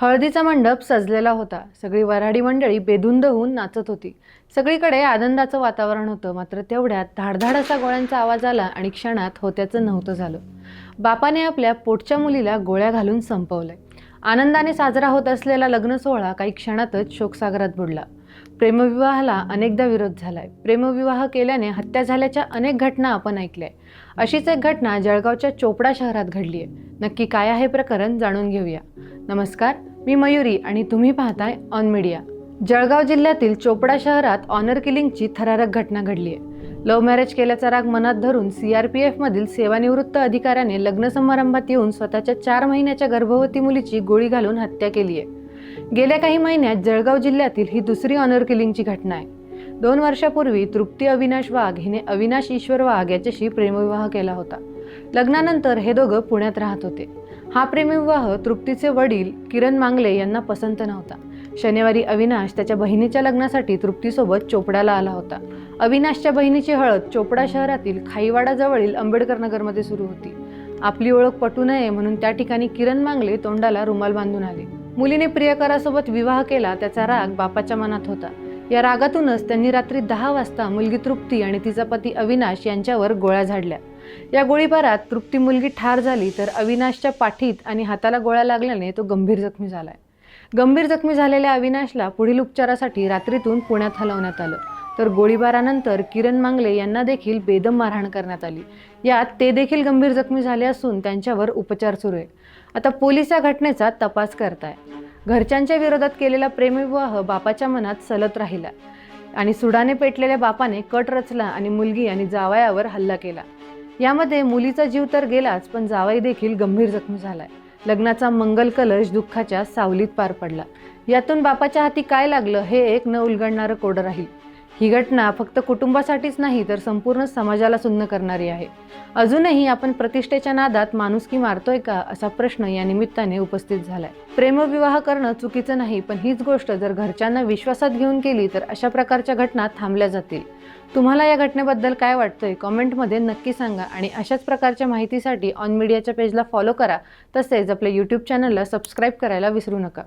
हळदीचा मंडप सजलेला होता. सगळी वऱ्हाडी मंडळी बेधुंद होऊन नाचत होती. सगळीकडे आनंदाचं वातावरण होतं. मात्र तेवढ्यात धाडधाड असा गोळ्यांचा आवाज आला आणि क्षणात होत्याचं नव्हतं झालं. बापाने आपल्या पोटच्या मुलीला गोळ्या घालून संपवलंय. आनंदाने साजरा होत असलेला लग्न सोहळा काही क्षणातच शोकसागरात बुडला. प्रेमविवाहाला अनेकदा विरोध झालाय. प्रेमविवाह केल्याने हत्या झाल्याच्या अनेक घटना आपण ऐकल्या अशीच एक घटना जळगावच्या चोपडा शहरात घडली आहे नक्की काय आहे प्रकरण जाणून घेऊया. नमस्कार मी मयुरी आणि तुम्ही पाहताय ऑन मीडिया जळगाव जिल्ह्यातील चोपडा शहरात ऑनर किलिंगची थरारक घटना घडली आहे. लव्ह मॅरेज केल्याचा राग मनात धरून सी आर पी एफमधील सेवानिवृत्त अधिकाऱ्याने लग्न समारंभात येऊन स्वतःच्या चार महिन्याच्या गर्भवती मुलीची गोळी घालून हत्या केली आहे. गेल्या काही महिन्यात जळगाव जिल्ह्यातील ही दुसरी ऑनर किलिंगची घटना आहे. दोन वर्षापूर्वी तृप्ती अविनाश वाघ हिने अविनाश ईश्वर वाघ याच्याशी प्रेमविवाह केला होता. लग्नानंतर हे दोघं पुण्यात राहत होते. हा प्रेमविवाह तृप्तीचे वडील किरण मांगले यांना पसंत नव्हता. शनिवारी अविनाश त्याच्या बहिणीच्या लग्नासाठी तृप्तीसोबत चोपडाला आला होता. अविनाशच्या बहिणीची हळद चोपडा शहरातील खाईवाडाजवळील आंबेडकर नगरमध्ये सुरू होती. आपली ओळख पटू नये म्हणून त्या ठिकाणी किरण मांगले तोंडाला रुमाल बांधून आले. मुलीने प्रियकरासोबत विवाह केला त्याचा राग बापाच्या मनात होता. या रागातूनच त्यांनी रात्री दहा वाजता मुलगी तृप्ती आणि तिचा पती अविनाश यांच्यावर गोळ्या झाडल्या. या गोळीबारात तृप्ती मुलगी ठार झाली तर अविनाशच्या पाठीत आणि हाताला गोळ्या लागल्याने तो गंभीर जखमी झालाय. गंभीर जखमी झालेल्या अविनाशला पुढील उपचारासाठी रात्रीतून पुण्यात हलवण्यात आलं. तर गोळीबारानंतर किरण मांगले यांना देखील बेदम मारहाण करण्यात आली. यात ते देखील गंभीर जखमी झाले असून त्यांच्यावर उपचार सुरू आहे. आता पोलीस या घटनेचा तपास करताय. घरच्यांच्या विरोधात केलेला प्रेमविवाह बापाच्या मनात सलत राहिला आणि सुडाने पेटलेल्या बापाने कट रचला आणि मुलगी आणि जावयावर हल्ला केला. यामध्ये मुलीचा जीव तर गेलाच पण जावई देखील गंभीर जखमी झालाय. लग्नाचा मंगल कलश दुःखाच्या सावलीत पार पडला. यातून बापाच्या हाती काय लागलं हे एक न उलगडणारं कोडं राहील. ही घटना फक्त कुटुंबासाठीच नाही तर संपूर्ण समाजाला सुन्न करणारी आहे. अजूनही आपण प्रतिष्ठेच्या नादात माणुसकी मारतोय का असा प्रश्न या निमित्ताने उपस्थित झालाय. प्रेमविवाह करणं चुकीचं नाही पण हीच गोष्ट जर घरच्यांना विश्वासात घेऊन केली तर अशा प्रकारच्या घटना थांबल्या जातील. तुम्हाला या घटनेबद्दल काय वाटतंय कॉमेंटमध्ये नक्की सांगा आणि अशाच प्रकारच्या माहितीसाठी ऑन मीडियाच्या पेजला फॉलो करा. तसेच आपल्या यूट्यूब चॅनलला सबस्क्राईब करायला विसरू नका.